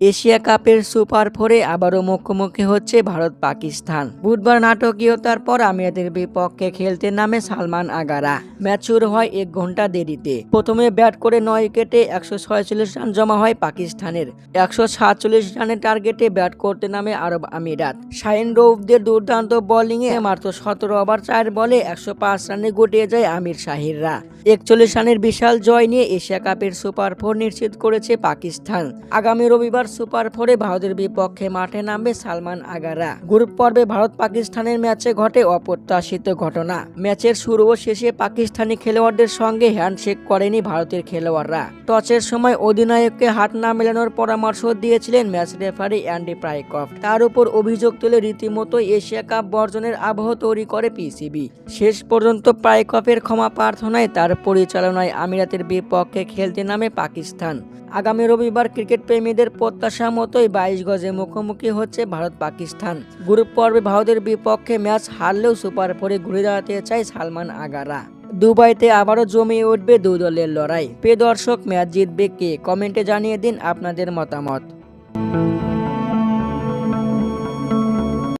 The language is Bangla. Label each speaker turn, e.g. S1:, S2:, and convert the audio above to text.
S1: এশিয়া কাপের সুপার ফোরে আবারও মুখোমুখি হচ্ছে ভারত পাকিস্তান। বুধবার নাটকীয়তার পর আমিরাদের বিপক্ষে খেলতে নামে সালমান আগারা। ম্যাচ শুরু হয় এক ঘণ্টা দেরিতে। প্রথমে ব্যাট করে নয় উইকেটে একশো ছয়চল্লিশ রান জমা হয় পাকিস্তানের। একশো সাতচল্লিশ রানের টার্গেটে ব্যাট করতে নামে আরব আমিরাত। শাহিন রৌফদের দুর্দান্ত বোলিংয়ে মাত্র সতেরো ওভার চার বলে একশো পাঁচ রানে গুটিয়ে যায় আমির শাহিররা। একচল্লিশ রানের বিশাল জয় নিয়ে এশিয়া কাপের সুপার ফোর নিশ্চিত করেছে পাকিস্তান। আগামী রবিবার সুপার ফোরে ভারতের বিপক্ষে মাঠে নামবে সালমান আগারা। গ্রুপ পর্বে ভারত পাকিস্তানের ম্যাচে ঘটে অপ্রত্যাশিত ঘটনা। ম্যাচের শুরু ও শেষে পাকিস্তানি খেলোয়াড়দের সঙ্গে হ্যান্ডশেক করেনি ভারতের খেলোয়াড়রা। টচের সময় অধিনায়ককে হাত না মেলানোর পরামর্শ দিয়েছিলেন ম্যাচ রেফারি অ্যান্ডি প্রাইকফ। তার উপর অভিযোগ তুলে রীতিমতো এশিয়া কাপ বর্জনের আবহ তৈরি করে পিসিবি। শেষ পর্যন্ত প্রাইকফের ক্ষমা প্রার্থনায় তার পরিচালনায় আমিরাতের বিপক্ষে খেলতে নামে পাকিস্তান। আগামী রবিবার ক্রিকেট প্রেমীদের প্রত্যাশা মতোই বাইশ গজে মুখোমুখি হচ্ছে ভারত পাকিস্তান। গ্রুপ পর্বে ভারতের বিপক্ষে ম্যাচ হারলেও সুপার ফোরে ঘুরে দাঁড়াতে চায় সালমান আগারা। দুবাইতে আবারও জমিয়ে উঠবে দু দলের লড়াই। প্রিয় দর্শক, ম্যাচ জিতবে কে? কমেন্টে জানিয়ে দিন আপনাদের মতামত।